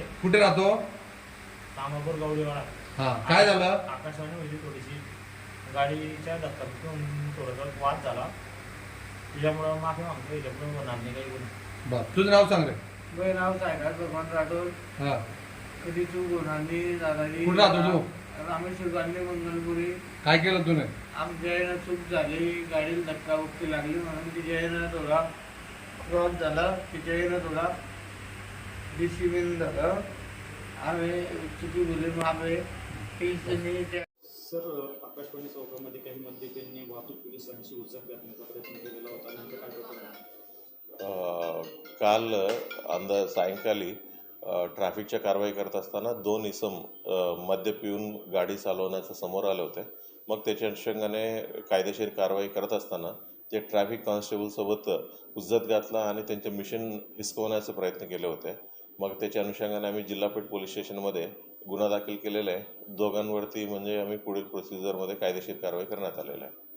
कुठे राहतो? कामापूर गवळीवाडा हा काय झालं? आकाशवाणी होती थोडीशी. गाडीच्या धक्काबुक्कीहून थोडासा वाद झाला. त्याच्यामुळं माफी मागतो याच्यापुढे होणार नाही काही गुन्हा. बर तुझं नाव सांग रे. वय नाव सायकाल भगवान राठोड. हा. कधी चूक होणार नाही दादाजी कुठं राहतो तू? रामेश्वर गांधी मंगलपुरी. काय केलं तुने? आमच्या यानं चूक झाली गाडीला धक्का बुक्की लागली म्हणून तिच्या यानं थोडा क्रॉस झाला तिच्या यानं थोडा झालं आम्ही चुकी बोलली सर आकाशवाणी चौकामध्ये काही मद्यपांनी वाहतूक पोलिसांशी उचक करण्याचा प्रयत्न केलेला होता. नेमकं काय प्रकरण काल अंदा सायंकाली अ, ट्रॅफिकच्या कारवाई करत असताना दोन इसम मद्य पिऊन गाडी चालवण्याचं समोर आले होते. मग त्याच्या अनुषंगाने कायदेशीर कारवाई करत असताना ते ट्रॅफिक कॉन्स्टेबलसोबत उज्जत घातला आणि त्यांचे मिशन हिसकवण्याचे प्रयत्न केले होते. मग त्याच्या अनुषंगाने आम्ही जिल्हापेठ पोलीस स्टेशनमध्ये गुन्हा दाखल केलेला आहे. दोघांवरती म्हणजे आम्ही पुढील प्रोसिजरमध्ये कायदेशीर कारवाई करण्यात आलेला आहे.